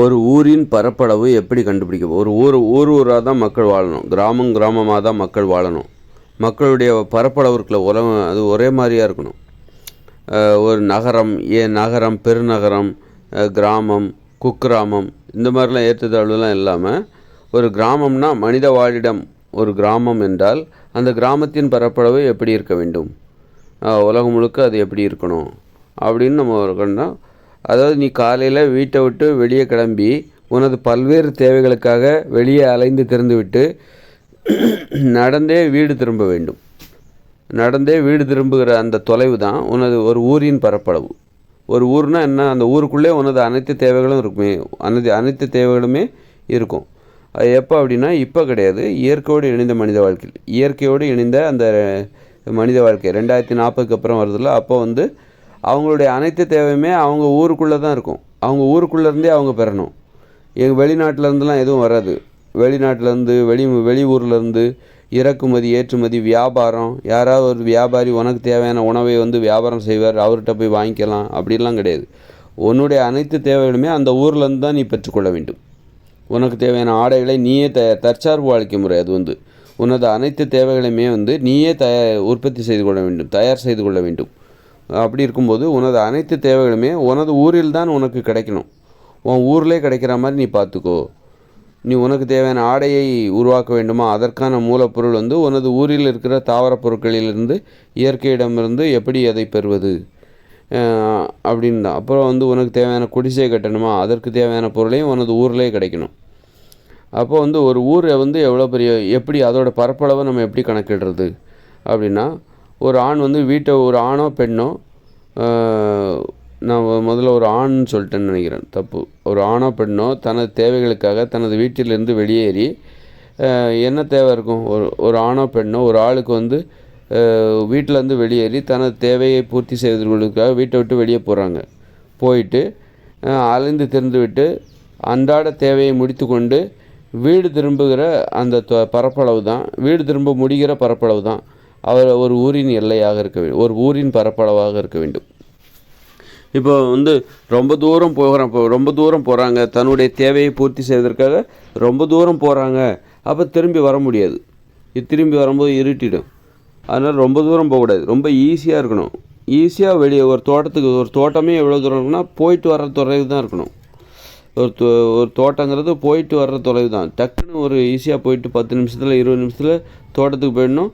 ஒரு ஊரின் பரப்பளவு எப்படி கண்டுபிடிக்க ஒரு ஊர் ஊர் ஊராக தான் மக்கள் வாழணும். கிராமம் கிராமமாக தான் மக்கள் வாழணும். மக்களுடைய பரப்பளவு இருக்குல்ல உலகம் அது ஒரே மாதிரியாக இருக்கணும். ஒரு நகரம் ஏ நகரம் பெருநகரம் கிராமம் குக்கிராமம் இந்த மாதிரிலாம் ஏற்றத்தாழ்வுலாம் இல்லாமல் ஒரு கிராமம்னா மனித வாழிடம் ஒரு கிராமம் என்றால் அந்த கிராமத்தின் பரப்பளவு எப்படி இருக்க வேண்டும்? உலகம் முழுக்க அது எப்படி இருக்கணும்? அப்படின்னு நம்ம கண்டால் அதாவது நீ காலையில் வீட்டை விட்டு வெளியே கிளம்பி உனது பல்வேறு தேவைகளுக்காக வெளியே அலைந்து திறந்துவிட்டு நடந்தே வீடு திரும்ப வேண்டும். நடந்தே வீடு திரும்புகிற அந்த தொலைவு தான் உனது ஒரு ஊரின் பரப்பளவு. ஒரு ஊர்னால் என்ன? அந்த ஊருக்குள்ளே உனது அனைத்து தேவைகளும் இருக்குமே அனைத்து அனைத்து தேவைகளுமே இருக்கும். அது எப்போ அப்படின்னா இப்போ கிடையாது. இயற்கையோடு இணைந்த மனித வாழ்க்கையில். இயற்கையோடு இணைந்த அந்த மனித வாழ்க்கை. ரெண்டாயிரத்தி நாற்பதுக்கு அப்புறம் வருதுல்ல அப்போ வந்து அவங்களுடைய அனைத்து தேவையுமே அவங்க ஊருக்குள்ளே தான் இருக்கும். அவங்க ஊருக்குள்ளே இருந்தே அவங்க பெறணும். எங்கள் வெளிநாட்டிலேருந்துலாம் எதுவும் வராது. வெளிநாட்டிலேருந்து வெளி வெளியூர்லேருந்து இறக்குமதி ஏற்றுமதி வியாபாரம் யாராவது ஒரு வியாபாரி உனக்கு தேவையான உணவை வந்து வியாபாரம் செய்வார் அவர்கிட்ட போய் வாங்கிக்கலாம் அப்படிலாம் கிடையாது. உன்னுடைய அனைத்து தேவைகளுமே அந்த ஊர்லேருந்து தான் நீ பெற்றுக்கொள்ள வேண்டும். உனக்கு தேவையான ஆடைகளை நீயே த தற்சார்பு வாழ்க்கை முறை அது வந்து உனது அனைத்து தேவைகளையுமே வந்து நீயே தயார் உற்பத்தி செய்து கொள்ள வேண்டும் தயார் செய்து கொள்ள வேண்டும். அப்படி இருக்கும்போது உனது அனைத்து தேவைகளுமே உனது ஊரில் தான் உனக்கு கிடைக்கணும். உன் ஊர்லேயே கிடைக்கிற மாதிரி நீ பார்த்துக்கோ. நீ உனக்கு தேவையான ஆடையை உருவாக்க வேண்டுமா? அதற்கான மூலப்பொருள் வந்து உனது ஊரில் இருக்கிற தாவரப் பொருட்களிலிருந்து இயற்கையிடமிருந்து எப்படி அதை பெறுவது? அப்படின்னு தான் அப்புறம் வந்து உனக்கு தேவையான குடிசை கட்டணுமா? அதற்கு தேவையான பொருளையும் உனது ஊர்லேயே கிடைக்கணும். அப்போ வந்து ஒரு ஊரை வந்து எவ்வளோ பெரிய எப்படி அதோடய பரப்பளவை நம்ம எப்படி கணக்கிடுறது? அப்படின்னா ஒரு ஆண் வந்து வீட்டை ஒரு ஆணோ பெண்ணோ நான் முதல்ல ஒரு ஆண்னு சொல்லிட்டேன்னு நினைக்கிறேன் தப்பு. ஒரு ஆணோ பெண்ணோ தனது தேவைகளுக்காக தனது வீட்டிலிருந்து வெளியேறி என்ன தேவை இருக்கும்? ஒரு ஒரு ஆணோ பெண்ணோ ஒரு ஆளுக்கு வந்து வீட்டிலேருந்து வெளியேறி தனது தேவையை பூர்த்தி செய்வதற்காக வீட்டை விட்டு வெளியே போகிறாங்க போயிட்டு அலைந்து திறந்து விட்டு அன்றாட தேவையை முடித்துக்கொண்டு வீடு திரும்புகிற அந்த பரப்பளவு தான் வீடு திரும்ப முடிகிற பரப்பளவு தான் அவர் ஒரு ஊரின் எல்லையாக இருக்க வேண்டும். ஒரு ஊரின் பரப்பளவாக இருக்க வேண்டும். இப்போ வந்து ரொம்ப தூரம் போகிறோம் இப்போ ரொம்ப தூரம் போகிறாங்க தன்னுடைய தேவையை பூர்த்தி செய்வதற்காக ரொம்ப தூரம் போகிறாங்க அப்போ திரும்பி வர முடியாது. இது திரும்பி வரும்போது இருட்டிடும். அதனால் ரொம்ப தூரம் போகக்கூடாது. ரொம்ப ஈஸியாக இருக்கணும். ஈஸியாக வெளியே ஒரு தோட்டத்துக்கு ஒரு தோட்டமே எவ்வளோ தூரம் இருக்குன்னா போயிட்டு வர தொலைவு தான் இருக்கணும். ஒரு தோ ஒரு தோட்டங்கிறது போயிட்டு வர்ற தொலைவு தான். டக்குன்னு ஒரு ஈஸியாக போயிட்டு பத்து நிமிஷத்தில் இருபது நிமிஷத்தில் தோட்டத்துக்கு போயிடணும்.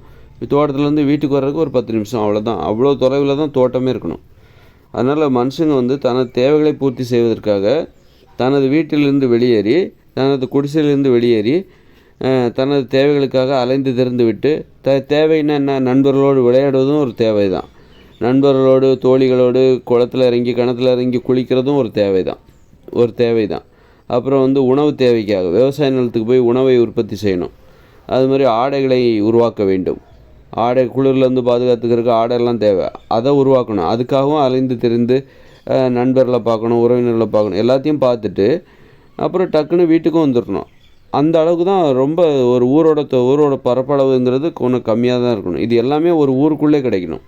தோட்டத்துலேருந்து வீட்டுக்கு வர்றதுக்கு ஒரு பத்து நிமிஷம் அவ்வளோதான் அவ்வளோ தொலைவில் தான் தோட்டமே இருக்கணும். அதனால் மனுஷங்க வந்து தனது தேவைகளை பூர்த்தி செய்வதற்காக தனது வீட்டிலிருந்து வெளியேறி தனது குடிசையிலிருந்து வெளியேறி தனது தேவைகளுக்காக அலைந்து திறந்து விட்டு த தேவைன்னா என்ன? நண்பர்களோடு விளையாடுவதும் ஒரு தேவை தான் நண்பர்களோடு தோழிகளோடு குளத்துல இறங்கி கிணத்துல இறங்கி குளிக்கிறதும் ஒரு தேவை தான் ஒரு தேவை தான் அப்புறம் வந்து உணவு தேவைக்காக விவசாய நிலத்துக்கு போய் உணவை உற்பத்தி செய்யணும். அது மாதிரி ஆடைகளை உருவாக்க வேண்டும். ஆடை குளிர்லேருந்து பாதுகாத்துக்கிறதுக்கு ஆடையெல்லாம் தேவை. அதை உருவாக்கணும். அதுக்காகவும் அலைந்து திரிந்து நண்பர்களை பார்க்கணும் உறவினர்களை பார்க்கணும் எல்லாத்தையும் பார்த்துட்டு அப்புறம் டக்குன்னு வீட்டுக்கும் வந்துடணும் அந்த அளவுக்கு தான் ரொம்ப ஒரு ஊரோட ஊரோட பரப்பளவுங்கிறது கொஞ்சம் கம்மியாக தான் இருக்கணும். இது எல்லாமே ஒரு ஊருக்குள்ளே கிடைக்கணும்.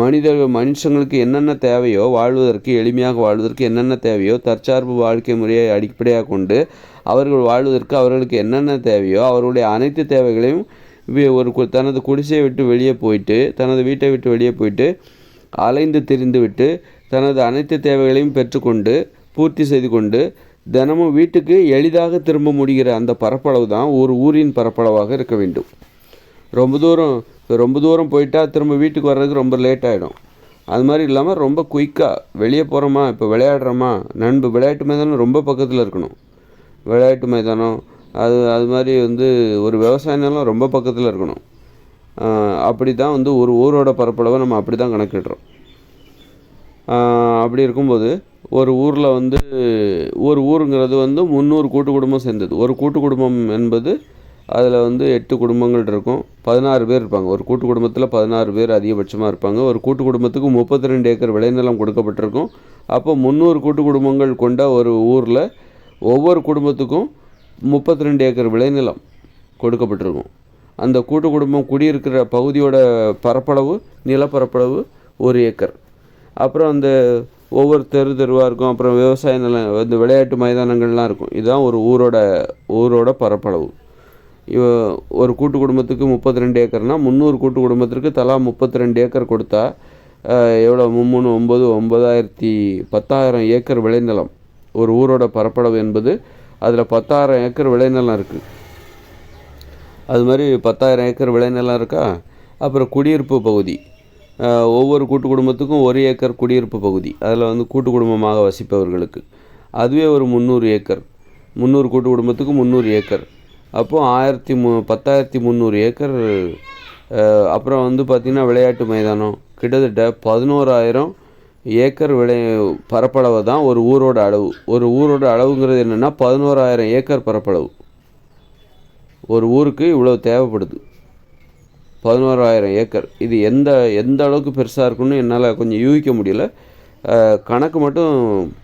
மனித மனுஷங்களுக்கு என்னென்ன தேவையோ வாழ்வதற்கு எளிமையாக வாழ்வதற்கு என்னென்ன தேவையோ தற்சார்பு வாழ்க்கை முறையை அடிப்படையாக கொண்டு அவர்கள் வாழ்வதற்கு அவர்களுக்கு என்னென்ன தேவையோ அவர்களுடைய அனைத்து தேவைகளையும் ஒரு கு- தனது குடிசையை விட்டு வெளியே போயிட்டு தனது வீட்டை விட்டு வெளியே போயிட்டு அலைந்து திரிந்துவிட்டு தனது அனைத்து தேவைகளையும் பெற்றுக்கொண்டு பூர்த்தி செய்து கொண்டு தினமும் வீட்டுக்கு எளிதாக திரும்ப முடிகிற அந்த பரப்பளவு தான் ஒரு ஊரின் பரப்பளவாக இருக்க வேண்டும். ரொம்ப தூரம் ரொம்ப தூரம் போயிட்டா திரும்ப வீட்டுக்கு வர்றதுக்கு ரொம்ப லேட் ஆகிடும் அது மாதிரி இல்லாமல் ரொம்ப குயிக்காக வெளியே போகிறோமா இப்போ விளையாடுறோமா நண்பு விளையாட்டு மைதானம் ரொம்ப பக்கத்தில் இருக்கணும். விளையாட்டு மைதானம் அது அது மாதிரி வந்து ஒரு விவசாய நிலம் ரொம்ப பக்கத்தில் இருக்கணும். அப்படி தான் வந்து ஒரு ஊரோட பரப்பளவை நம்ம அப்படி தான் கணக்கிடுறோம் அப்படி இருக்கும்போது ஒரு ஊரில் வந்து ஒரு ஊருங்கிறது வந்து முந்நூறு கூட்டு குடும்பம் சேர்ந்தது. ஒரு கூட்டு குடும்பம் என்பது அதில் வந்து எட்டு குடும்பங்கள் இருக்கும். பதினாறு பேர் இருப்பாங்க. ஒரு கூட்டு குடும்பத்தில் பதினாறு பேர் அதிகபட்சமாக இருப்பாங்க. ஒரு கூட்டு குடும்பத்துக்கு முப்பத்தி ரெண்டு ஏக்கர் விளைநிலம் கொடுக்கப்பட்டிருக்கும். அப்போ முந்நூறு கூட்டு குடும்பங்கள் கொண்ட ஒரு ஊரில் ஒவ்வொரு குடும்பத்துக்கும் முப்பத்தி ரெண்டு ஏக்கர் விளைநிலம் கொடுக்கப்பட்டிருக்கும். அந்த கூட்டு குடும்பம் குடியிருக்கிற பகுதியோட பரப்பளவு நிலப்பரப்பளவு ஒரு ஏக்கர். அப்புறம் அந்த ஒவ்வொரு தெரு தெருவாக இருக்கும். அப்புறம் விவசாய நிலம் இந்த விளையாட்டு மைதானங்கள்லாம் இருக்கும். இதுதான் ஒரு ஊரோட ஊரோட பரப்பளவு. இவ ஒரு கூட்டு குடும்பத்துக்கு முப்பத்தி ரெண்டு ஏக்கர்னால் முந்நூறு கூட்டு குடும்பத்திற்கு தலா முப்பத்தி ரெண்டு ஏக்கர் கொடுத்தா எவ்வளோ? மும்மூணு ஒம்பது ஒம்பதாயிரத்தி பத்தாயிரம் ஏக்கர் விளைநிலம். ஒரு ஊரோட பரப்பளவு என்பது அதில் பத்தாயிரம் ஏக்கர் விளைநிலம் இருக்குது அது மாதிரி பத்தாயிரம் ஏக்கர் விளைநிலம் இருக்கா? அப்புறம் குடியிருப்பு பகுதி. ஒவ்வொரு கூட்டு குடும்பத்துக்கும் ஒரு ஏக்கர் குடியிருப்பு பகுதி. அதில் வந்து கூட்டு குடும்பமாக வசிப்பவர்களுக்கு. அதுவே ஒரு முந்நூறு ஏக்கர். முந்நூறு கூட்டு குடும்பத்துக்கு முந்நூறு ஏக்கர். அப்போது ஆயிரத்தி மு பத்தாயிரத்தி முந்நூறு ஏக்கர் அப்புறம் வந்து பார்த்திங்கன்னா விளையாட்டு மைதானம். கிட்டத்தட்ட பதினோராயிரம் ஏக்கர் விளை பரப்பளவு தான் ஒரு ஊரோட அளவு. ஒரு ஊரோட அளவுங்கிறது என்னென்னா பதினோராயிரம் ஏக்கர் பரப்பளவு. ஒரு ஊருக்கு இவ்வளோ தேவைப்படுது. பதினோராயிரம் ஏக்கர். இது எந்த எந்த அளவுக்கு பெருசாக இருக்குன்னு என்னால் கொஞ்சம் யூகிக்க முடியல. கணக்கு மட்டும்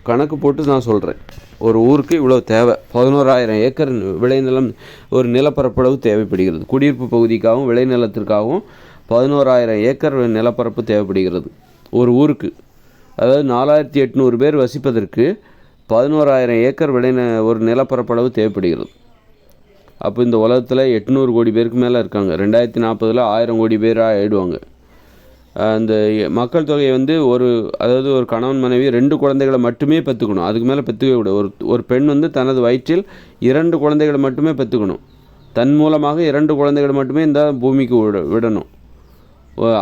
கணக்கு போட்டு நான் சொல்கிறேன் ஒரு ஊருக்கு இவ்வளோ தேவை. பதினோராயிரம் ஏக்கர் விளைநிலம் ஒரு நிலப்பரப்பளவு தேவைப்படுகிறது. குடியிருப்பு பகுதிக்காகவும் விளைநிலத்திற்காகவும் பதினோராயிரம் ஏக்கர் நிலப்பரப்பு தேவைப்படுகிறது. ஒரு ஊருக்கு. அதாவது நாலாயிரத்தி எட்நூறு பேர் வசிப்பதற்கு பதினோராயிரம் ஏக்கர் விளை ஒரு நிலப்பரப்பளவு தேவைப்படுகிறது. அப்போ இந்த உலகத்தில் எட்நூறு கோடி பேருக்கு மேலே இருக்காங்க. ரெண்டாயிரத்தி நாற்பதில் ஆயிரம் கோடி பேராக ஆயிடுவாங்க. அந்த மக்கள் தொகையை வந்து ஒரு அதாவது ஒரு கணவன் மனைவி ரெண்டு குழந்தைகளை மட்டுமே பெற்றுக்கணும் அதுக்கு மேலே பெற்றுக்கவே கூடாது. ஒரு ஒரு பெண் வந்து தனது வயிற்றில் இரண்டு குழந்தைகளை மட்டுமே பெற்றுக்கணும் தன் மூலமாக இரண்டு குழந்தைகளை மட்டுமே இந்த பூமிக்கு விட விடணும்.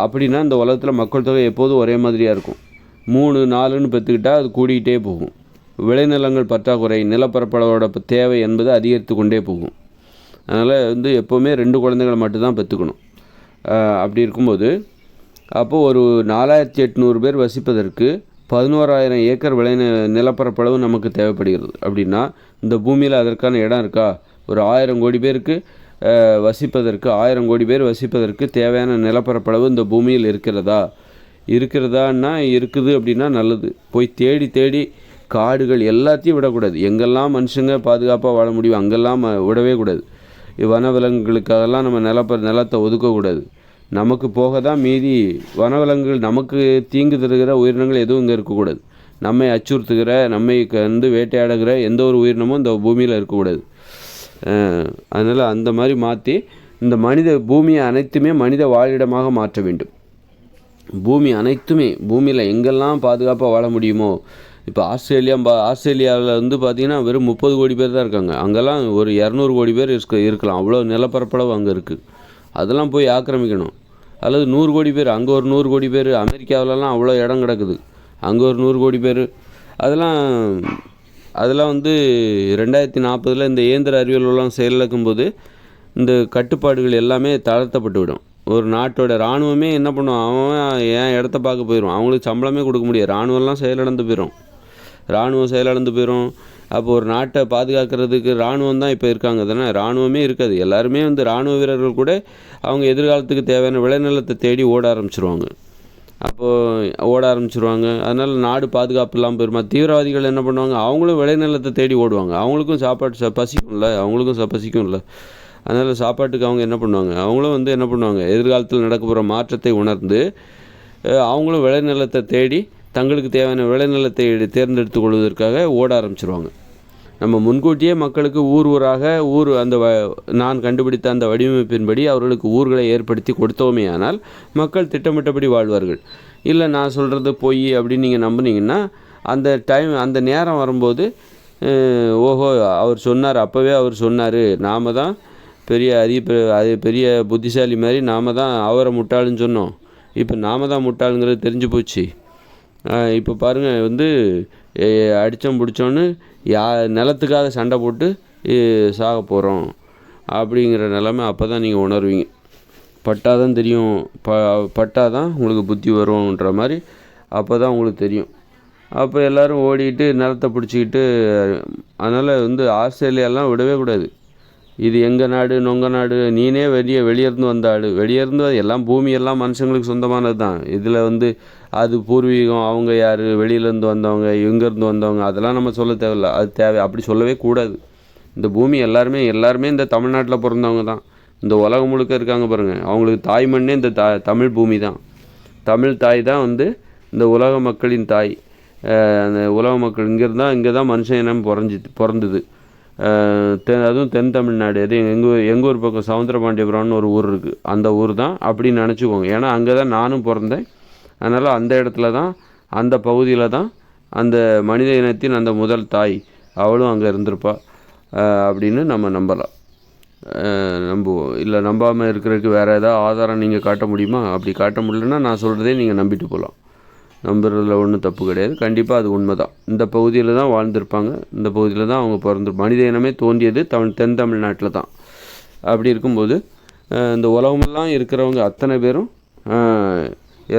அப்படின்னா இந்த உலகத்தில் மக்கள் தொகை எப்போதும் ஒரே மாதிரியாக இருக்கும். மூணு நாலுன்னு பெற்றுக்கிட்டால் அது கூடிக்கிட்டே போகும். விளைநிலங்கள் பற்றாக்குறை நிலப்பரப்பளவோட தேவை என்பது அதிகரித்து கொண்டே போகும். அதனால் வந்து எப்போவுமே ரெண்டு குழந்தைகளை மட்டும்தான் பெற்றுக்கணும் அப்படி இருக்கும்போது அப்போது ஒரு நாலாயிரத்தி எட்நூறு பேர் வசிப்பதற்கு பதினோராயிரம் ஏக்கர் விளை நிலப்பரப்பளவு நமக்கு தேவைப்படுகிறது. அப்படின்னா இந்த பூமியில் அதற்கான இடம் இருக்கா? ஒரு ஆயிரம் கோடி பேருக்கு வசிப்பதற்கு ஆயிரம் கோடி பேர் வசிப்பதற்கு தேவையான நிலப்பரப்பளவு இந்த பூமியில் இருக்கிறதா? இருக்கிறதான்னா இருக்குது அப்படின்னா நல்லது. போய் தேடி தேடி காடுகள் எல்லாத்தையும் விடக்கூடாது. எங்கெல்லாம் மனுஷங்க பாதுகாப்பாக வாழ முடியும் அங்கெல்லாம் விடவே கூடாது. வனவிலங்குகளுக்காகலாம் நம்ம நிலப்ப நிலத்தை ஒதுக்கக்கூடாது. நமக்கு போக தான் மீதி வனவிலங்குகள் நமக்கு தீங்கு தருகிற உயிரினங்கள் எதுவும் இங்கே இருக்கக்கூடாது. நம்மை அச்சுறுத்துகிற நம்மை வந்து வேட்டையாடுகிற எந்த ஒரு உயிரினமும் இந்த பூமியில் இருக்கக்கூடாது. அதனால் அந்த மாதிரி மாற்றி இந்த மனித பூமியை அனைத்துமே மனித வாழிடமாக மாற்ற வேண்டும். பூமி அனைத்துமே பூமியில் எங்கெல்லாம் பாதுகாப்பாக வாழ முடியுமோ இப்போ ஆஸ்திரேலியா பா ஆஸ்திரேலியாவில் வந்து பார்த்திங்கன்னா வெறும் முப்பது கோடி பேர் தான் இருக்காங்க. அங்கெல்லாம் ஒரு இரநூறு கோடி பேர் இருக்க இருக்கலாம். அவ்வளோ நிலப்பரப்பளவு அங்கே இருக்குது அதெல்லாம் போய் ஆக்கிரமிக்கணும். அல்லது நூறு கோடி பேர் அங்கே ஒரு நூறு கோடி பேர் அமெரிக்காவிலலாம் அவ்வளோ இடம் கிடக்குது. அங்கே ஒரு நூறு கோடி பேர். அதெல்லாம் அதெல்லாம் வந்து ரெண்டாயிரத்தி நாற்பதில் இந்த இயந்திர அறிவியல் உலகம் செயலிழக்கும் போது இந்த கட்டுப்பாடுகள் எல்லாமே தளர்த்தப்பட்டு விடும். ஒரு நாட்டோட இராணுவமே என்ன பண்ணும்? அவன் ஏன் இடத்த பார்க்க போயிடும் அவங்களுக்கு சம்பளமே கொடுக்க முடியாது. இராணுவம்லாம் செயலிழந்து போயிடும் இராணுவம் செயலிழந்து போயிடும் அப்போ ஒரு நாட்டை பாதுகாக்கிறதுக்கு இராணுவம் தான் இப்போ இருக்காங்க. தானே? இராணுவமே இருக்காது. எல்லாருமே வந்து இராணுவ வீரர்கள் கூட அவங்க எதிர்காலத்துக்கு தேவையான விளைநிலத்தை தேடி ஓட ஆரம்பிச்சிருவாங்க. அப்போது ஓட ஆரம்பிச்சிருவாங்க. அதனால் நாடு பாதுகாப்பு இல்லாமல் போயிருமா? தீவிரவாதிகள் என்ன பண்ணுவாங்க? அவங்களும் விளைநிலத்தை தேடி ஓடுவாங்க. அவங்களுக்கும் சாப்பாடு ச பசிக்கும்ல. அவங்களுக்கும் ச பசிக்கும்ல. அதனால் சாப்பாட்டுக்கு அவங்க என்ன பண்ணுவாங்க? அவங்களும் வந்து என்ன பண்ணுவாங்க? எதிர்காலத்தில் நடக்க போகிற மாற்றத்தை உணர்ந்து அவங்களும் விளைநிலத்தை தேடி தங்களுக்கு தேவையான விளைநிலத்தை தேர்ந்தெடுத்து தேர்ந்தெடுத்துக் கொள்வதற்காக ஓட ஆரம்பிச்சிருவாங்க. நம்ம முன்கூட்டியே மக்களுக்கு ஊர் ஊராக ஊர் அந்த வ நான் கண்டுபிடித்த அந்த வடிவமைப்பின்படி அவர்களுக்கு ஊர்களை ஏற்படுத்தி கொடுத்தோமேயானால் மக்கள் திட்டமிட்டபடி வாழ்வார்கள். இல்லை நான் சொல்கிறது பொய் அப்படின்னு நீங்கள் நம்புனீங்கன்னா அந்த டைம் அந்த நேரம் வரும்போது ஓஹோ அவர் சொன்னார் அப்போவே அவர் சொன்னார். நாம தான் பெரிய அதி பெ- அது பெரிய புத்திசாலி மாதிரி நாம் தான் அவரை முட்டாளுன்னு சொன்னோம். இப்போ நாம தான் முட்டாளுங்கிறது தெரிஞ்சு போச்சு. இப்போ பாருங்கள் வந்து அடித்தோம் பிடிச்சோன்னு யா நிலத்துக்காக சண்டை போட்டு சாக போகிறோம் அப்படிங்கிற நிலமை அப்போ தான் நீங்கள் உணர்வீங்க பட்டாதான் தெரியும். ப பட்டாதான் உங்களுக்கு புத்தி வரும்ன்ற மாதிரி அப்போ தான் உங்களுக்கு தெரியும். அப்போ எல்லோரும் ஓடிக்கிட்டு நிலத்தை பிடிச்சிக்கிட்டு அதனால் வந்து ஆஸ்திரேலியாலாம் விடவே கூடாது. இது எங்கள் நாடு நொங்க நாடு நீனே வெளியே வெளியேருந்து வந்த ஆள். வெளியேருந்து எல்லாம் பூமி எல்லாம் மனுஷங்களுக்கு சொந்தமானது தான். இதில் வந்து அது பூர்வீகம் அவங்க யார் வெளியிலேருந்து வந்தவங்க இங்கேருந்து வந்தவங்க அதெல்லாம் நம்ம சொல்ல தேவையில்ல. அது தேவை அப்படி சொல்லவே கூடாது. இந்த பூமி எல்லாருமே எல்லாருமே இந்த தமிழ்நாட்டில் பிறந்தவங்க தான். இந்த உலகம் முழுக்க இருக்காங்க பாருங்கள் அவங்களுக்கு தாய் மண்ணே இந்த தா தமிழ் பூமி தான். தமிழ் தாய் தான் வந்து இந்த உலக மக்களின் தாய். அந்த உலக மக்கள் இங்கே இருந்தால் இங்கே தான் மனுஷன் இனம் பிறஞ்சி பிறந்தது. தெ அதுவும் தென் தமிழ்நாடு. அது எங்கள் எங்கள் ஊர் பக்கம் சவுந்தரபாண்டியபுரம்னு ஒரு ஊர் இருக்குது அந்த ஊர் தான் அப்படின்னு நினச்சிக்கோங்க. ஏன்னா அங்கே தான் நானும் பிறந்தேன். அதனால் அந்த இடத்துல தான் அந்த பகுதியில் தான் அந்த மனித இனத்தின் அந்த முதல் தாய் அவளும் அங்கே இருந்திருப்பா. அப்படின்னு நம்ம நம்பலாம். நம்புவோம். இல்லை நம்பாமல் இருக்கிறதுக்கு வேறு ஏதாவது ஆதாரம் நீங்கள் காட்ட முடியுமா? அப்படி காட்ட முடியலன்னா நான் சொல்கிறதே நீங்கள் நம்பிட்டு போகலாம் நம்புறதுல ஒன்றும் தப்பு கிடையாது. கண்டிப்பாக அது உண்மை தான் இந்த பகுதியில் தான் வாழ்ந்திருப்பாங்க. இந்த பகுதியில் தான் அவங்க பிறந்து மனித இனமே தோன்றியது தமிழ் தென் தமிழ்நாட்டில் தான். அப்படி இருக்கும்போது இந்த உலகமெல்லாம் இருக்கிறவங்க அத்தனை பேரும்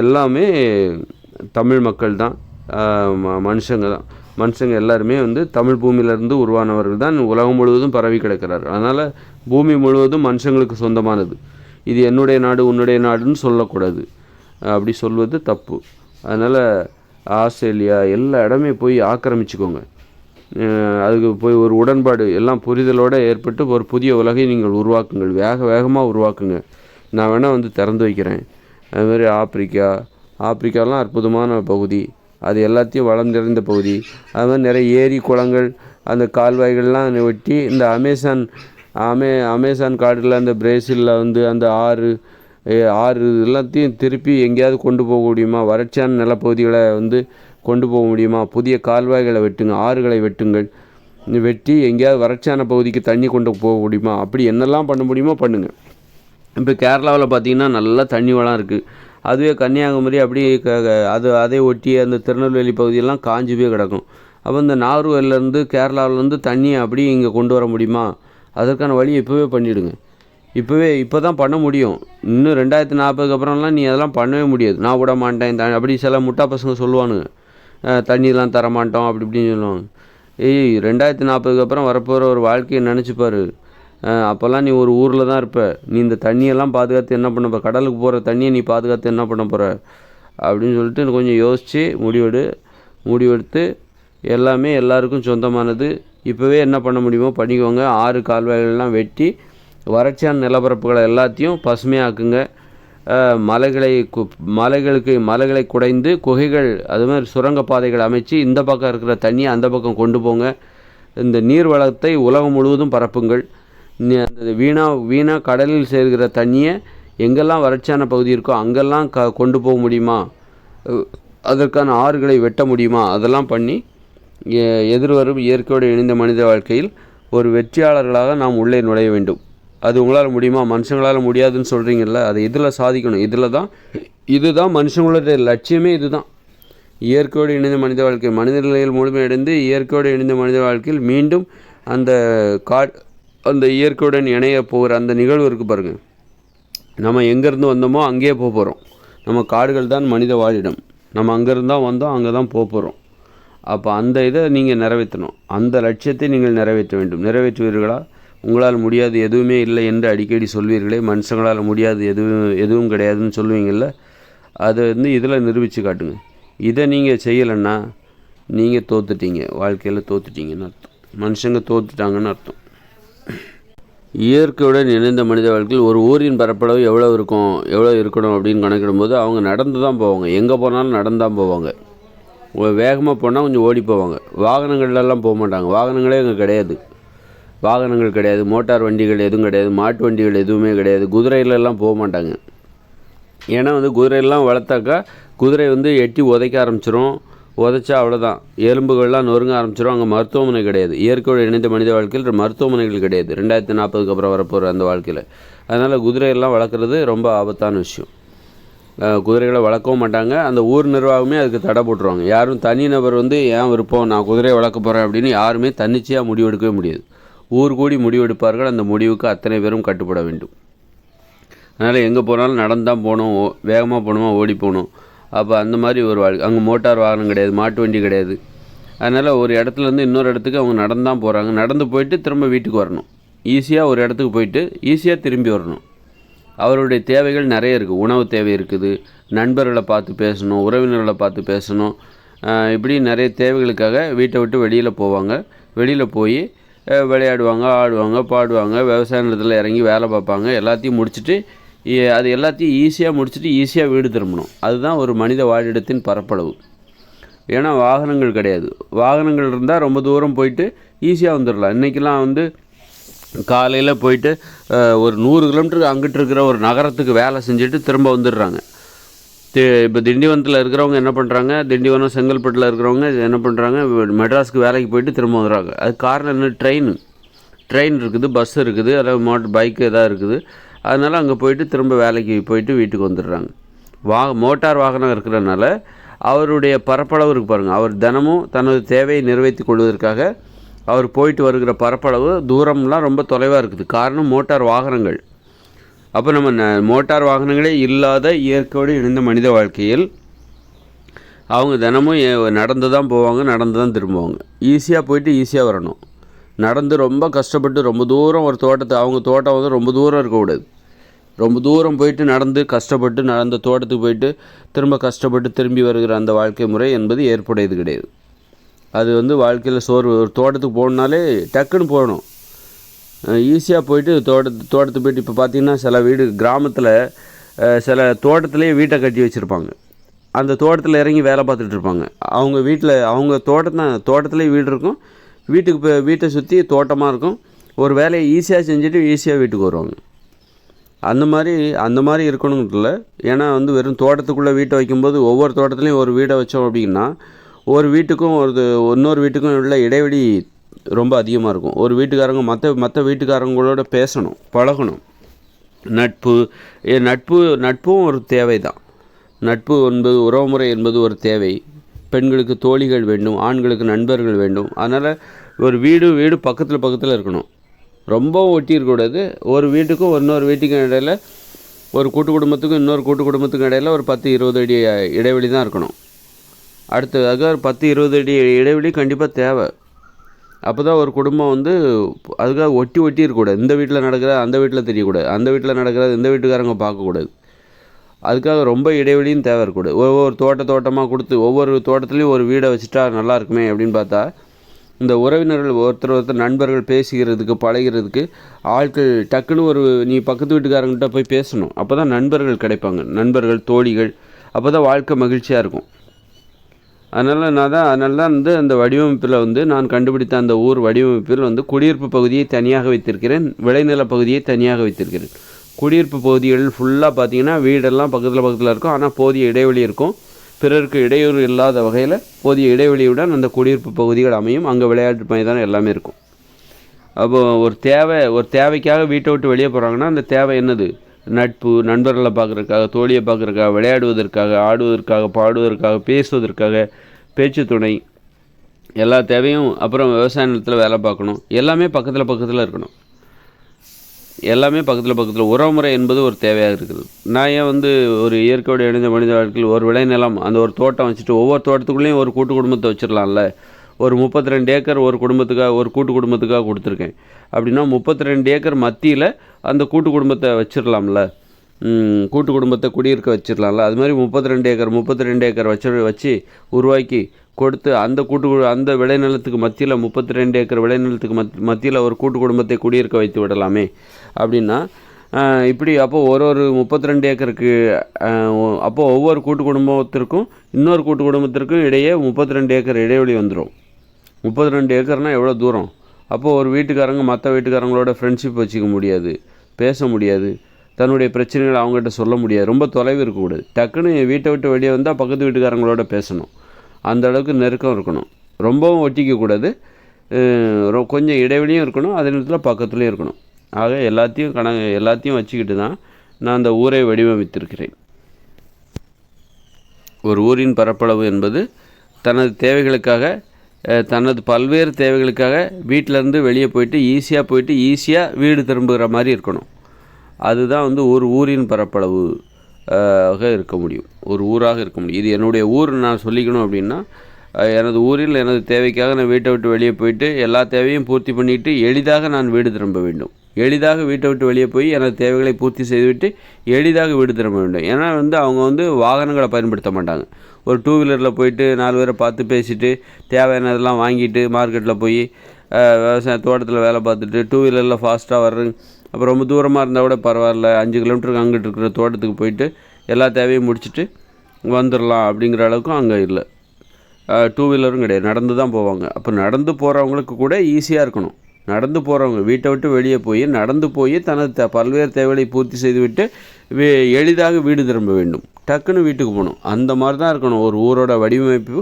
எல்லாமே தமிழ் மக்கள் தான். மனுஷங்க தான். மனுஷங்க எல்லாருமே வந்து தமிழ் பூமியிலேருந்து உருவானவர்கள் தான். உலகம் முழுவதும் பரவி கிடக்கிறார் அதனால் பூமி முழுவதும் மனுஷங்களுக்கு சொந்தமானது. இது என்னுடைய நாடு உன்னுடைய நாடுன்னு சொல்லக்கூடாது. அப்படி சொல்வது தப்பு. அதனால் ஆஸ்திரேலியா எல்லா இடமே போய் ஆக்கிரமிச்சுக்கோங்க. அதுக்கு போய் ஒரு உடன்பாடு எல்லாம் புரிதலோடு ஏற்பட்டு ஒரு புதிய உலகை நீங்கள் உருவாக்குங்கள். வேக வேகமாக உருவாக்குங்க. நான் வேணால் வந்து திறந்து வைக்கிறேன். அதுமாதிரி ஆப்பிரிக்கா ஆப்பிரிக்காலாம் அற்புதமான பகுதி. அது எல்லாத்தையும் வளம் நிறைந்த பகுதி. அது மாதிரி நிறைய ஏரி குளங்கள் அந்த கால்வாய்கள்லாம் வெட்டி இந்த அமேசான் அமே அமேசான் காட்டில் அந்த பிரேசிலில் வந்து அந்த ஆறு ஆறு எல்லாத்தையும் திருப்பி எங்கேயாவது கொண்டு போக முடியுமா? வறட்சியான நிலப்பகுதிகளை வந்து கொண்டு போக முடியுமா? புதிய கால்வாய்களை வெட்டுங்க ஆறுகளை வெட்டுங்கள். வெட்டி எங்கேயாவது வறட்சியான பகுதிக்கு தண்ணி கொண்டு போக முடியுமா? அப்படி என்னெல்லாம் பண்ண முடியுமோ பண்ணுங்கள் இப்போ கேரளாவில் பார்த்தீங்கன்னா நல்லா தண்ணி வளம் இருக்குது அதுவே கன்னியாகுமரி அப்படியே க அது அதை ஒட்டி அந்த திருநெல்வேலி பகுதியெல்லாம் காஞ்சி போய் கிடக்கும். அப்போ இந்த நாகர்கோவிலேருந்து கேரளாவிலேருந்து தண்ணியை அப்படியே இங்கே கொண்டு வர முடியுமா? அதற்கான வழியை இப்போவே பண்ணிவிடுங்க இப்போவே இப்போ தான் பண்ண முடியும். இன்னும் ரெண்டாயிரத்தி நாற்பதுக்கு அப்புறம்லாம் நீ அதெல்லாம் பண்ணவே முடியாது. நான் விட மாட்டேன் த- அப்படி சில முட்டா பசங்க சொல்லுவானுங்க. தண்ணியெலாம் தரமாட்டோம் தர மாட்டோம் அப்படி இப்படின்னு சொல்லுவாங்க. ஏய் ரெண்டாயிரத்தி நாற்பதுக்கு அப்புறம் வரப்போகிற ஒரு வாழ்க்கையை நினச்சி அப்போல்லாம் நீ ஒரு ஊரில் தான் இருப்ப. நீ இந்த தண்ணியெல்லாம் பாதுகாத்து என்ன பண்ண போற? கடலுக்கு போகிற தண்ணியை நீ பாதுகாத்து என்ன பண்ண போகிற அப்படின்னு சொல்லிட்டு கொஞ்சம் யோசித்து முடிவெடு. முடிவெடுத்து எல்லாமே எல்லாருக்கும் சொந்தமானது. இப்போவே என்ன பண்ண முடியுமோ பண்ணிக்கோங்க. ஆறு கால்வாய்கள்லாம் வெட்டி வறட்சியான நிலப்பரப்புகளை எல்லாத்தையும் பசுமையாக்குங்க. மலைகளை கு மலைகளுக்கு மலைகளை குடைந்து குகைகள் அது மாதிரி சுரங்கப்பாதைகள் அமைச்சு இந்த பக்கம் இருக்கிற தண்ணியை அந்த பக்கம் கொண்டு போங்க. இந்த நீர் வளத்தை உலகம் முழுவதும் பரப்புங்கள். அந்த வீணா வீணா கடலில் சேர்கிற தண்ணியை எங்கெல்லாம் வறட்சியான பகுதி இருக்கோ அங்கெல்லாம் க கொண்டு போக முடியுமா? அதற்கான ஆறுகளை வெட்ட முடியுமா? அதெல்லாம் பண்ணி எ- எதிர்வரும் இயற்கையோடு இணைந்த மனித வாழ்க்கையில் ஒரு வெற்றியாளர்களாக நாம் உள்ளே நுழைய வேண்டும். அது உங்களால் முடியுமா? மனுஷங்களால் முடியாதுன்னு சொல்கிறீங்கல்ல அதை இதில் சாதிக்கணும்? இதில் தான் இதுதான் மனுஷங்களுடைய லட்சியமே இதுதான். இயற்கையோடு இணைந்த மனித வாழ்க்கை. மனித நிலையில் முழுமையடைந்து இயற்கையோடு இணைந்த மனித வாழ்க்கையில் மீண்டும் அந்த கா அந்த இயற்கையுடன் இணைய போகிற அந்த நிகழ்வு இருக்குது பாருங்கள் நம்ம எங்கேருந்து வந்தோமோ அங்கேயே போக போகிறோம் நம்ம காடுகள் தான் மனித வாழிடம் நம்ம அங்கேருந்து தான் வந்தோம் அங்கே தான் போக போகிறோம் அப்போ அந்த இதை நீங்கள் நிறைவேற்றணும். அந்த லட்சியத்தை நீங்கள் நிறைவேற்ற வேண்டும். நிறைவேற்றுவீர்களா? உங்களால் முடியாது எதுவுமே இல்லை என்று அடிக்கடி சொல்வீர்களே மனுஷங்களால் முடியாது எதுவும் எதுவும் கிடையாதுன்னு சொல்லுவீங்கள்ல அதை வந்து இதில் நிரூபித்து காட்டுங்க. இதை நீங்கள் செய்யலைன்னா நீங்கள் தோத்துட்டீங்க. வாழ்க்கையில் தோத்துட்டீங்கன்னு அர்த்தம். மனுஷங்க தோத்துட்டாங்கன்னு அர்த்தம். இயற்கையுடன் இணைந்த மனித வாழ்க்கையில் ஒரு ஊரின் பரப்பளவு எவ்வளோ இருக்கும் எவ்வளோ இருக்கணும் அப்படின்னு கணக்கிடும்போது அவங்க நடந்து தான் போவாங்க. எங்கே போனாலும் நடந்து தான் போவாங்க. வேகமாக போனால் கொஞ்சம் ஓடி போவாங்க. வாகனங்கள்லாம் போக மாட்டாங்க. வாகனங்களே அங்கே கிடையாது. வாகனங்கள் கிடையாது மோட்டார் வண்டிகள் எதுவும் கிடையாது மாட்டு வண்டிகள் எதுவுமே கிடையாது. குதிரையிலலாம் போக மாட்டாங்க. ஏன்னா வந்து குதிரையெல்லாம் வளர்த்தாக்கா குதிரை வந்து எட்டி உதைக்க ஆரம்பிச்சிரும். உதைச்சா அவ்வளோதான் எலும்புகள்லாம் நொறுங்க ஆரம்பிச்சிரும். அங்கே மருத்துவமனை கிடையாது. இயற்கையோடு இணைந்த மனித வாழ்க்கையில் மருத்துவமனைகள் கிடையாது. ரெண்டாயிரத்தி நாற்பதுக்கு அப்புறம் வரப்போகிற அந்த வாழ்க்கையில். அதனால் குதிரையெல்லாம் வளர்க்குறது ரொம்ப ஆபத்தான விஷயம். குதிரைகளை வளர்க்கவும் மாட்டாங்க. அந்த ஊர் நிர்வாகமே அதுக்கு தடை போட்டுருவாங்க. யாரும் தனி நபர் வந்து ஏன் விருப்பம்? நான் குதிரையை வளர்க்க போகிறேன் அப்படின்னு யாருமே தன்னிச்சையாக முடிவெடுக்கவே முடியாது. ஊர் கூடி முடிவெடுப்பார்கள். அந்த முடிவுக்கு அத்தனை பேரும் கட்டுப்பட வேண்டும். அதனால் எங்கே போனாலும் நடந்து தான் போகணும். ஓ- வேகமாக போகணுமா ஓடி போகணும். அப்போ அந்த மாதிரி ஒரு வாழ்க்கை. அங்கே மோட்டார் வாகனம் கிடையாது மாட்டு வண்டி கிடையாது. அதனால் ஒரு இடத்துலேருந்து இன்னொரு இடத்துக்கு அவங்க நடந்து தான் போகிறாங்க நடந்து போயிட்டு திரும்ப வீட்டுக்கு வரணும். ஈஸியாக ஒரு இடத்துக்கு போயிட்டு ஈஸியாக திரும்பி வரணும். அவருடைய தேவைகள் நிறைய இருக்குது உணவு தேவை இருக்குது. நண்பர்களை பார்த்து பேசணும் உறவினர்களை பார்த்து பேசணும். இப்படி நிறைய தேவைகளுக்காக வீட்டை விட்டு வெளியில் போவாங்க. வெளியில் போய் விளையாடுவாங்க ஆடுவாங்க பாடுவாங்க விவசாய நிலத்தில் இறங்கி வேலை பார்ப்பாங்க. எல்லாத்தையும் முடிச்சுட்டு அது எல்லாத்தையும் ஈஸியாக முடிச்சுட்டு ஈஸியாக வீடு திரும்பணும். அதுதான் ஒரு மனித வாழிடத்தின் பரப்பளவு. ஏன்னா வாகனங்கள் கிடையாது. வாகனங்கள் இருந்தால் ரொம்ப தூரம் போயிட்டு ஈஸியாக வந்துடலாம் இன்றைக்கெலாம் வந்து காலையில் போயிட்டு ஒரு நூறு கிலோமீட்டருக்கு அங்கிட்டு இருக்கிற ஒரு நகரத்துக்கு வேலை செஞ்சுட்டு திரும்ப வந்துடுறாங்க. இப்போ திண்டிவனத்தில் இருக்கிறவங்க என்ன பண்ணுறாங்க திண்டிவனம் செங்கல்பட்டில் இருக்கிறவங்க என்ன பண்ணுறாங்க மெட்ராஸ்க்கு வேலைக்கு போயிட்டு திரும்ப வந்துடுறாங்க. அது காரணம் என்ன? ட்ரெயின் ட்ரெயின் இருக்குது பஸ் இருக்குது அதாவது மோட்டர் பைக்கு எதாவது இருக்குது. அதனால் அங்கே போயிட்டு திரும்ப வேலைக்கு போயிட்டு வீட்டுக்கு வந்துடுறாங்க. வா மோட்டார் வாகனம் இருக்கிறனால அவருடைய பரப்பளவு இருக்கு பாருங்கள் அவர் தினமும் தனது தேவையை நிறைவேற்றி கொள்வதற்காக அவர் போயிட்டு வருகிற பரப்பளவு தூரம்லாம் ரொம்ப தொலைவாக இருக்குது. காரணம் மோட்டார் வாகனங்கள். அப்போ நம்ம ந- மோட்டார் வாகனங்களே இல்லாத இயற்கையோடு இணைந்த மனித வாழ்க்கையில் அவங்க தினமும் நடந்து தான் போவாங்க நடந்து தான் திரும்புவாங்க. ஈஸியாக போயிட்டு ஈஸியாக வரணும். நடந்து ரொம்ப கஷ்டப்பட்டு ரொம்ப தூரம் ஒரு தோட்டத்தை அவங்க தோட்டம் வந்து ரொம்ப தூரம் இருக்கக்கூடாது. ரொம்ப தூரம் போயிட்டு நடந்து கஷ்டப்பட்டு நடந்த தோட்டத்துக்கு போயிட்டு திரும்ப கஷ்டப்பட்டு திரும்பி வருகிற அந்த வாழ்க்கை முறை என்பது ஏற்புடையது கிடையாது. அது வந்து வாழ்க்கையில் சோர்வு ஒரு தோட்டத்துக்கு போகணுனாலே டக்குன்னு போகணும். ஈஸியாக போயிட்டு தோட்டத்து தோட்டத்துக்கு போய்ட்டு இப்போ பார்த்தீங்கன்னா சில வீடு கிராமத்தில் சில தோட்டத்துலேயே வீட்டை கட்டி வச்சுருப்பாங்க. அந்த தோட்டத்தில் இறங்கி வேலை பார்த்துட்டு இருப்பாங்க. அவங்க வீட்டில் அவங்க தோட்டத்தை தோட்டத்துலேயே வீடு இருக்கும். வீட்டுக்கு இப்போ வீட்டை சுற்றி தோட்டமாக இருக்கும். ஒரு வேலையை ஈஸியாக செஞ்சுட்டு ஈஸியாக வீட்டுக்கு வருவாங்க. அந்த மாதிரி அந்த மாதிரி இருக்கணுங்கிறதுல ஏன்னா வந்து வெறும் தோட்டத்துக்குள்ளே வீட்டை வைக்கும்போது ஒவ்வொரு தோட்டத்துலேயும் ஒரு வீடை வச்சோம் அப்படின்னா ஒரு வீட்டுக்கும் ஒரு இன்னொரு வீட்டுக்கும் உள்ள இடைவெளி ரொம்ப அதிகமாக இருக்கும். ஒரு வீட்டுக்காரங்க மற்ற மற்ற வீட்டுக்காரங்களோட பேசணும் பழகணும். நட்பு நட்பு நட்பும் ஒரு தேவை தான் நட்பு என்பது உறவுமுறை என்பது ஒரு தேவை. பெண்களுக்கு தோழிகள் வேண்டும் ஆண்களுக்கு நண்பர்கள் வேண்டும். அதனால் ஒரு வீடு வீடு பக்கத்தில் பக்கத்தில் இருக்கணும். ரொம்பவும் ஒட்டி இருக்கக்கூடாது. ஒரு வீட்டுக்கும் இன்னொரு வீட்டுக்கும் இடையில் ஒரு கூட்டு குடும்பத்துக்கும் இன்னொரு கூட்டு குடும்பத்துக்கும் இடையில ஒரு பத்து இருபது அடி இடைவெளி தான் இருக்கணும். அடுத்ததாக ஒரு பத்து இருபது அடி இடைவெளி கண்டிப்பாக தேவை. அப்போ தான் ஒரு குடும்பம் வந்து அதுக்காக ஒட்டி ஒட்டி இருக்கக்கூடாது. இந்த வீட்டில் நடக்கிற அந்த வீட்டில் தெரியக்கூடாது. அந்த வீட்டில் நடக்கிறது இந்த வீட்டுக்காரங்க பார்க்கக்கூடாது. அதுக்காக ரொம்ப இடைவெளியும் தேவை இருக்கக்கூடாது. ஒவ்வொரு தோட்ட தோட்டமாக கொடுத்து ஒவ்வொரு தோட்டத்துலேயும் ஒரு வீடை வச்சுட்டா நல்லா இருக்குமே அப்படின்னு பார்த்தா இந்த உறவினர்கள் ஒருத்தர் ஒருத்தர் நண்பர்கள் பேசிக்கிறதுக்கு பழகிறதுக்கு ஆட்கள் டக்குன்னு ஒரு நீ பக்கத்து வீட்டுக்காரங்கிட்ட போய் பேசணும். அப்போ தான் நண்பர்கள் கிடைப்பாங்க. நண்பர்கள் தோழிகள் அப்போ தான் வாழ்க்கை மகிழ்ச்சியாக இருக்கும். அதனால் நான் தான் அதனால தான் வந்து அந்த வடிவமைப்பில் வந்து நான் கண்டுபிடித்த அந்த ஊர் வடிவமைப்பில் வந்து குடியிருப்பு பகுதியை தனியாக வைத்திருக்கிறேன் விளைநில பகுதியை தனியாக வைத்திருக்கிறேன். குடியிருப்பு பகுதிகள் ஃபுல்லாக பார்த்தீங்கன்னா வீடெல்லாம் பக்கத்தில் பக்கத்தில் இருக்கும். ஆனால் போதிய இடைவெளி இருக்கும். பிறருக்கு இடையூறு இல்லாத வகையில் போதிய இடைவெளியுடன் அந்த குடியிருப்பு பகுதிகள் அமையும். அங்கே விளையாட்டு மைதானம் எல்லாமே இருக்கும். அப்போது ஒரு தேவை ஒரு தேவைக்காக வீட்டை விட்டு வெளியே போகிறாங்கன்னா அந்த தேவை என்னது? நட்பு நண்பர்களை பார்க்குறதுக்காக தோழியை பார்க்குறதுக்காக விளையாடுவதற்காக ஆடுவதற்காக பாடுவதற்காக பேசுவதற்காக பேச்சு துணை எல்லா தேவையும் அப்புறம் விவசாய நிலத்தில் வேலை பார்க்கணும். எல்லாமே பக்கத்தில் பக்கத்தில் இருக்கணும். எல்லாமே பக்கத்தில் பக்கத்தில். உறவுமுறை என்பது ஒரு தேவையாக இருக்குது. நான் ஏன் வந்து ஒரு இயற்கையோடு இணைந்த மனித வாழ்க்கையில் ஒரு விளைநிலம் அந்த ஒரு தோட்டம் வச்சுட்டு ஒவ்வொரு தோட்டத்துக்குள்ளேயும் ஒரு கூட்டு குடும்பத்தை வச்சிடலாம்ல ஒரு முப்பத்தி ரெண்டு ஏக்கர் ஒரு குடும்பத்துக்காக ஒரு கூட்டு குடும்பத்துக்காக கொடுத்துருக்கேன். அப்படின்னா முப்பத்தி ரெண்டு ஏக்கர் மத்தியில் அந்த கூட்டு குடும்பத்தை வச்சிடலாம்ல கூட்டு குடும்பத்தை குடியிருக்க வச்சிடலாம்ல அது மாதிரி முப்பத்தி ரெண்டு ஏக்கர் முப்பத்தி ரெண்டு ஏக்கர் வச்சு வச்சு உருவாக்கி கொடுத்து அந்த கூட்டு அந்த விளைநிலத்துக்கு மத்தியில் முப்பத்தி ரெண்டு ஏக்கர் விளைநிலத்துக்கு மத் மத்தியில் ஒரு கூட்டு குடும்பத்தை குடியிருக்க வைத்து விடலாமே. அப்படின்னா இப்படி அப்போது ஒரு ஒரு முப்பத்தி ரெண்டு ஏக்கருக்கு அப்போது ஒவ்வொரு கூட்டு குடும்பத்திற்கும் இன்னொரு கூட்டு குடும்பத்திற்கும் இடையே முப்பத்தி ரெண்டு ஏக்கர் இடைவெளி வந்துடும் முப்பத்தி ரெண்டு ஏக்கர்னால் எவ்வளோ தூரம்? அப்போது ஒரு வீட்டுக்காரங்க மற்ற வீட்டுக்காரங்களோட ஃப்ரெண்ட்ஷிப் வச்சுக்க முடியாது பேச முடியாது. தன்னுடைய பிரச்சனைகளை அவங்ககிட்ட சொல்ல முடியாது. ரொம்ப தொலைவு இருக்கக்கூடாது. டக்குன்னு வீட்டை விட்டு வெளியே வந்தால் பக்கத்து வீட்டுக்காரங்களோட பேசணும். அந்த அளவுக்கு நெருக்கம் இருக்கணும். ரொம்பவும் ஒட்டிக்கக்கூடாது. ரொ- கொஞ்சம் இடைவெளியும் இருக்கணும். அதே நேரத்தில் பக்கத்துலேயும் இருக்கணும். ஆக எல்லாத்தையும் கண எல்லாத்தையும் வச்சுக்கிட்டு தான் நான் அந்த ஊரை வடிவமைத்திருக்கிறேன். ஒரு ஊரின் பரப்பளவு என்பது தனது தேவைகளுக்காக தனது பல்வேறு தேவைகளுக்காக வீட்டிலேருந்து வெளியே போயிட்டு ஈஸியாக போயிட்டு ஈஸியாக வீடு திரும்புகிற மாதிரி இருக்கணும். அதுதான் வந்து ஒரு ஊரின் பரப்பளவு ஆக இருக்க முடியும். ஒரு ஊராக இருக்க முடியும். இது என்னுடைய ஊர் நான் சொல்லிக்கணும் அப்படின்னா எனது ஊரில் எனது தேவைக்காக நான் வீட்டை விட்டு வெளியே போயிட்டு எல்லா தேவையும் பூர்த்தி பண்ணிட்டு எளிதாக நான் வீடு திரும்ப வேண்டும். எளிதாக வீட்டை விட்டு வெளியே போய் எனது தேவைகளை பூர்த்தி செய்துவிட்டு எளிதாக வீடு திரும்ப வேண்டும். ஏன்னா வந்து அவங்க வந்து வாகனங்களை பயன்படுத்த மாட்டாங்க. ஒரு டூ வீலரில் போயிட்டு நாலு பேரை பார்த்து பேசிட்டு தேவையானதெல்லாம் வாங்கிட்டு மார்க்கெட்டில் போய் விவசாய தோட்டத்தில் வேலை பார்த்துட்டு டூ வீலரில் ஃபாஸ்ட்டாக வர்றது அப்புறம் ரொம்ப தூரமாக இருந்தால் கூட பரவாயில்ல அஞ்சு கிலோமீட்டருக்கு அங்கிட்டு இருக்கிற தோட்டத்துக்கு போயிட்டு எல்லா தேவையும் முடிச்சுட்டு வந்துடலாம் அப்படிங்கிற அளவுக்கும் அங்கே இல்லை. டூ வீலரும் கிடையாது. நடந்து தான் போவாங்க. அப்போ நடந்து போகிறவங்களுக்கு கூட ஈஸியாக இருக்கணும். நடந்து போகிறவங்க வீட்டை விட்டு வெளியே போய் நடந்து போய் தனது த பல்வேறு தேவைகளை பூர்த்தி செய்துவிட்டு வே எளிதாக வீடு திரும்ப வேண்டும். டக்குன்னு வீட்டுக்கு போகணும். அந்த மாதிரி தான் இருக்கணும். ஒரு ஊரோட வடிவமைப்பு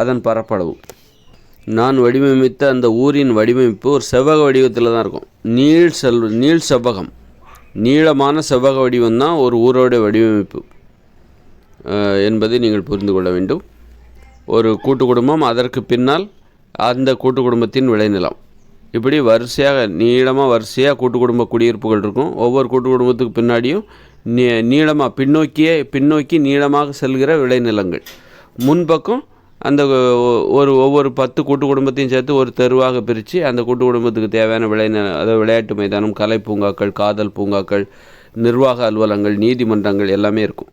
அதன் பரப்பளவு. நான் வடிவமைத்த அந்த ஊரின் வடிவமைப்பு ஒரு செவ்வக வடிவத்தில் தான் இருக்கும். நீள் செல் நீள் செவ்வகம். நீளமான செவ்வக வடிவம் தான் ஒரு ஊரோட வடிவமைப்பு. என்பதை நீங்கள் புரிந்து கொள்ள வேண்டும். ஒரு கூட்டு குடும்பம் அதற்கு பின்னால் அந்த கூட்டு குடும்பத்தின் விளைநிலம். இப்படி வரிசையாக நீளமாக வரிசையாக கூட்டு குடும்ப குடியிருப்புகள் இருக்கும். ஒவ்வொரு கூட்டு குடும்பத்துக்கு பின்னாடியும் நீ நீளமாக பின்னோக்கியே பின்னோக்கி நீளமாக செல்கிற விளைநிலங்கள் முன்பக்கம் அந்த ஒ- ஒரு ஒவ்வொரு பத்து கூட்டு குடும்பத்தையும் சேர்த்து ஒரு தெருவாக பிரித்து அந்த கூட்டு குடும்பத்துக்கு தேவையான விளைநில அதாவது விளையாட்டு மைதானம் கலை பூங்காக்கள் காதல் பூங்காக்கள் நிர்வாக அலுவலகங்கள் நீதிமன்றங்கள் எல்லாமே இருக்கும்.